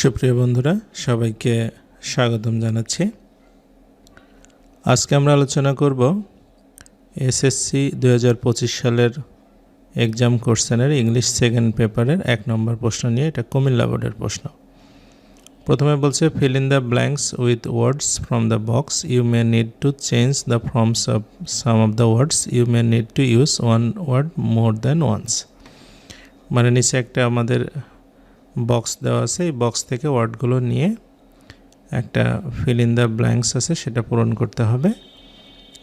সুপ্রিয় বন্ধুরা, সবাইকে স্বাগতম জানাচ্ছি। আজকে আমরা আলোচনা করব এসএসসি দু হাজার পঁচিশ সালের এক্সাম কোশ্চেনের ইংলিশ সেকেন্ড পেপারের এক নম্বর প্রশ্ন নিয়ে, এটা কুমিল্লা বোর্ডের প্রশ্ন। প্রথমে বলছে fill in the blanks with words from the box you may need to change the forms of some of the words you may need to use one word more than once মানে নিচে একটা আমাদের box দেওয়া আছে। এই box থেকে ওয়ার্ডগুলো নিয়ে একটা ফিল ইন দ্য ব্ল্যাঙ্কস আছে, সেটা পূরণ করতে হবে।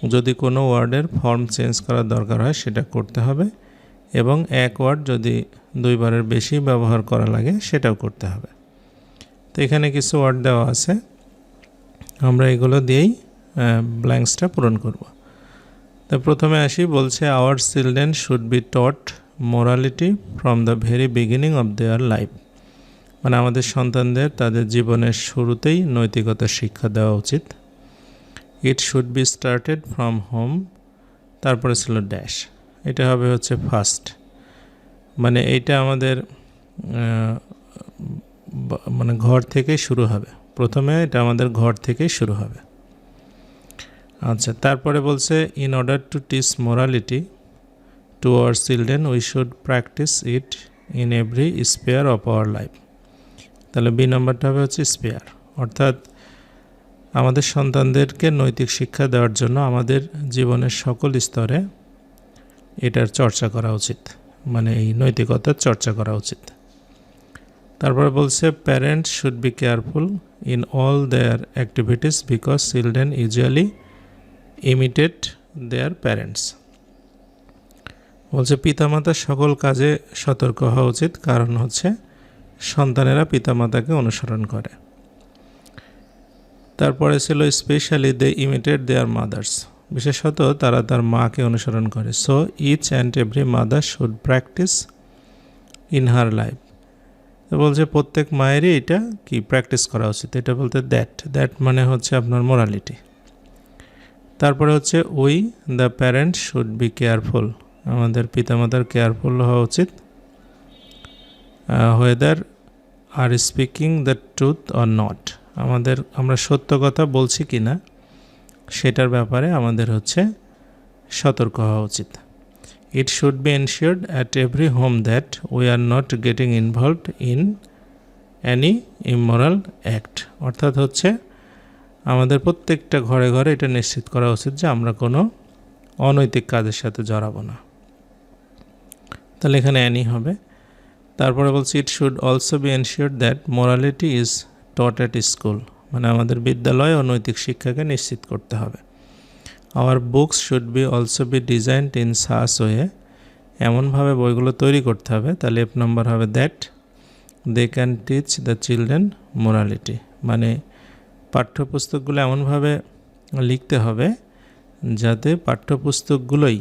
যদি কোনো ওয়ার্ডের ফর্ম চেঞ্জ করার দরকার হয়, সেটা করতে হবে। এবং এক ওয়ার্ড যদি দুইবারের বেশি ব্যবহার করা লাগে, সেটাও করতে হবে। তো এখানে কিছু ওয়ার্ড দেওয়া আছে। আমরা এগুলো দিয়েই ব্ল্যাঙ্কসটা পূরণ করব। তো প্রথমে আসি, বলছে our children should be taught morality from the very beginning of their life মানে আমাদের সন্তানদের তাদের জীবনের শুরুতেই নৈতিকতার শিক্ষা দেওয়া উচিত। It should be started from home তারপরে ছিল ড্যাশ এটা হবে হচ্ছে ফার্স্ট মানে এইটা আমাদের মানে ঘর থেকেই শুরু হবে। প্রথমে এটা আমাদের ঘর থেকেই শুরু হবে। আচ্ছা তারপরে বলছে in order to teach morality to our children we should practise it in every sphere of our life তাহলে বি নম্বরটা হবে হচ্ছে স্পেয়ার অর্থাৎ আমাদের সন্তানদেরকে নৈতিক শিক্ষা দেওয়ার জন্য আমাদের জীবনের সকল স্তরে এটার চর্চা করা উচিত। মানে এই নৈতিকতার চর্চা করা উচিত। তারপরে বলছে parents should be careful in all their activities because children usually imitated their parents বলছে, পিতামাতার সকল কাজে সতর্ক হওয়া উচিত। কারণ হচ্ছে সন্তানেরা পিতামাতাকে অনুসরণ করে। তারপরে ছিল specially they imitated their mothers বিশেষত তারা তার মাকে অনুসরণ করে। So each and every mother should practise in her life বলছে প্রত্যেক মায়েরই এটা কি প্র্যাকটিস করা উচিত? এটা বলতে দ্যাট দ্যাট মানে হচ্ছে আপনার মোরালিটি তারপরে হচ্ছে we the parent should be careful আমাদের পিতামাতার কেয়ারফুল হওয়া উচিত। Whether are speaking the truth or not আমাদের, আমরা সত্য কথা বলছি কি না, সেটার ব্যাপারে আমাদের হচ্ছে সতর্ক হওয়া উচিত। It should be ensured at every home that we are not getting involved in any immoral act অর্থাৎ হচ্ছে, আমাদের প্রত্যেকটা ঘরে ঘরে এটা নিশ্চিত করা উচিত যে আমরা কোনো অনৈতিক কাজের সাথে জড়াবো না। তাহলে এখানে অ্যানি হবে। তারপরে বলছি it should also be ensure that morality is taught at school মানে আমাদের বিদ্যালয়ে অনৈতিক শিক্ষাকে নিশ্চিত করতে হবে। Our books should be also be designed in such way এমনভাবে বইগুলো তৈরি করতে হবে, তাহলে এফ নম্বর হবে that they can teach the children morality মানে পাঠ্যপুস্তকগুলো এমনভাবে লিখতে হবে যাতে পাঠ্যপুস্তকগুলোই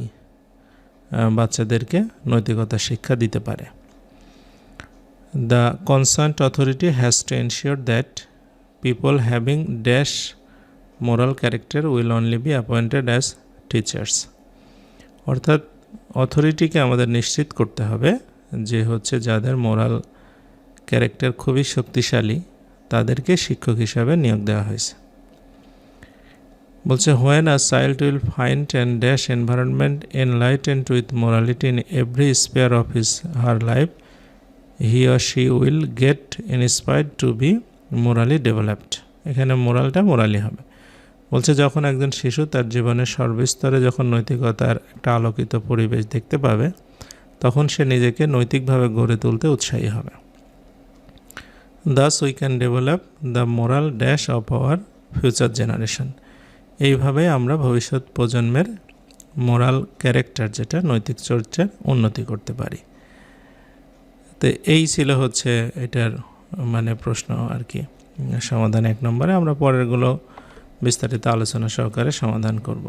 বাচ্চাদেরকে নৈতিকতা শিক্ষা দিতে পারে। The concerned authority has to ensure that people having dash moral character will only be appointed as teachers. অর্থাৎ অথরিটিকে আমাদের নিশ্চিত করতে হবে যে হচ্ছে যাদের মোরাল ক্যারেক্টার খুবই শক্তিশালী, তাদেরকে শিক্ষক হিসাবে নিয়োগ দেওয়া হয়েছে। বলছে when a child will find and dash environment enlightened with morality in every sphere of his her life he or she will get inspired to be morally developed এখানে মোরালটা মোরালি হবে। বলছে, যখন একজন শিশু তার জীবনের সর্বস্তরে যখন নৈতিকতার একটা আলোকিত পরিবেশ দেখতে পাবে, তখন সে নিজেকে নৈতিকভাবে গড়ে তুলতে উৎসাহী হবে। Thus we can develop the moral dash of our future generation এইভাবে আমরা ভবিষ্যৎ প্রজন্মের মোরাল ক্যারেক্টার যেটা নৈতিক চর্চার উন্নতি করতে পারি। তো এই ছিল হচ্ছে এটার মানে প্রশ্ন আর কি। সমাধান এক নম্বরে, আমরা পরেরগুলো বিস্তারিত আলোচনা সহকারে সমাধান করব।